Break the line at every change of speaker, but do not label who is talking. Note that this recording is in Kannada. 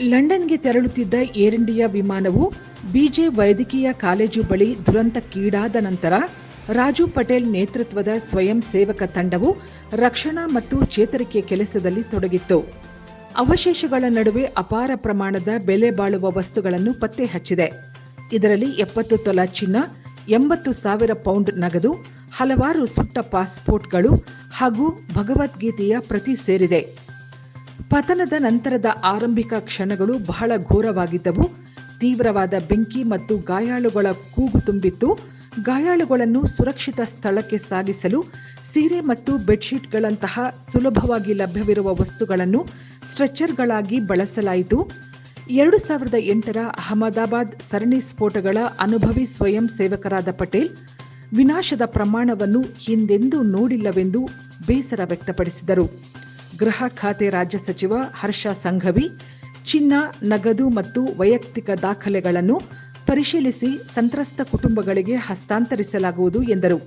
ಲಂಡನ್ಗೆ ತೆರಳುತ್ತಿದ್ದ ಏರ್ ಇಂಡಿಯಾ ವಿಮಾನವು ಬಿಜೆ ವೈದ್ಯಕೀಯ ಕಾಲೇಜು ಬಳಿ ದುರಂತಕ್ಕೀಡಾದ ನಂತರ ರಾಜು ಪಟೇಲ್ ನೇತೃತ್ವದ ಸ್ವಯಂ ಸೇವಕ ತಂಡವು ರಕ್ಷಣಾ ಮತ್ತು ಚೇತರಿಕೆ ಕೆಲಸದಲ್ಲಿ ತೊಡಗಿತ್ತು. ಅವಶೇಷಗಳ ನಡುವೆ ಅಪಾರ ಪ್ರಮಾಣದ ಬೆಲೆ ಬಾಳುವ ವಸ್ತುಗಳನ್ನು ಪತ್ತೆ ಹಚ್ಚಿದೆ. ಇದರಲ್ಲಿ ಎಪ್ಪತ್ತು ತೊಲ ಚಿನ್ನ, ಎಂಬತ್ತು ಸಾವಿರ ಪೌಂಡ್ ನಗದು, ಹಲವಾರು ಸುಟ್ಟ ಪಾಸ್ಪೋರ್ಟ್ಗಳು ಹಾಗೂ ಭಗವದ್ಗೀತೆಯ ಪ್ರತಿ ಸೇರಿದೆ. ಪತನದ ನಂತರದ ಆರಂಭಿಕ ಕ್ಷಣಗಳು ಬಹಳ ಘೋರವಾಗಿದ್ದವು. ತೀವ್ರವಾದ ಬೆಂಕಿ ಮತ್ತು ಗಾಯಾಳುಗಳ ಕೂಗು ತುಂಬಿತ್ತು. ಗಾಯಾಳುಗಳನ್ನು ಸುರಕ್ಷಿತ ಸ್ಥಳಕ್ಕೆ ಸಾಗಿಸಲು ಸೀರೆ ಮತ್ತು ಬೆಡ್ಶೀಟ್ಗಳಂತಹ ಸುಲಭವಾಗಿ ಲಭ್ಯವಿರುವ ವಸ್ತುಗಳನ್ನು ಸ್ಟ್ರೆಚರ್ಗಳಾಗಿ ಬಳಸಲಾಯಿತು. ಎರಡು ಸಾವಿರದ ಎಂಟರ ಅಹಮದಾಬಾದ್ ಸರಣಿ ಸ್ಫೋಟಗಳ ಅನುಭವಿ ಸ್ವಯಂ ಸೇವಕರಾದ ಪಟೇಲ್ ವಿನಾಶದ ಪ್ರಮಾಣವನ್ನು ಹಿಂದೆಂದೂ ನೋಡಿಲ್ಲವೆಂದು ಬೇಸರ ವ್ಯಕ್ತಪಡಿಸಿದರು. ಗೃಹ ಖಾತೆ ರಾಜ್ಯ ಸಚಿವ ಹರ್ಷ ಸಂಘವಿ ಚಿನ್ನ, ನಗದು ಮತ್ತು ವೈಯಕ್ತಿಕ ದಾಖಲೆಗಳನ್ನು ಪರಿಶೀಲಿಸಿ ಸಂತ್ರಸ್ತ ಕುಟುಂಬಗಳಿಗೆ ಹಸ್ತಾಂತರಿಸಲಾಗುವುದು ಎಂದರು.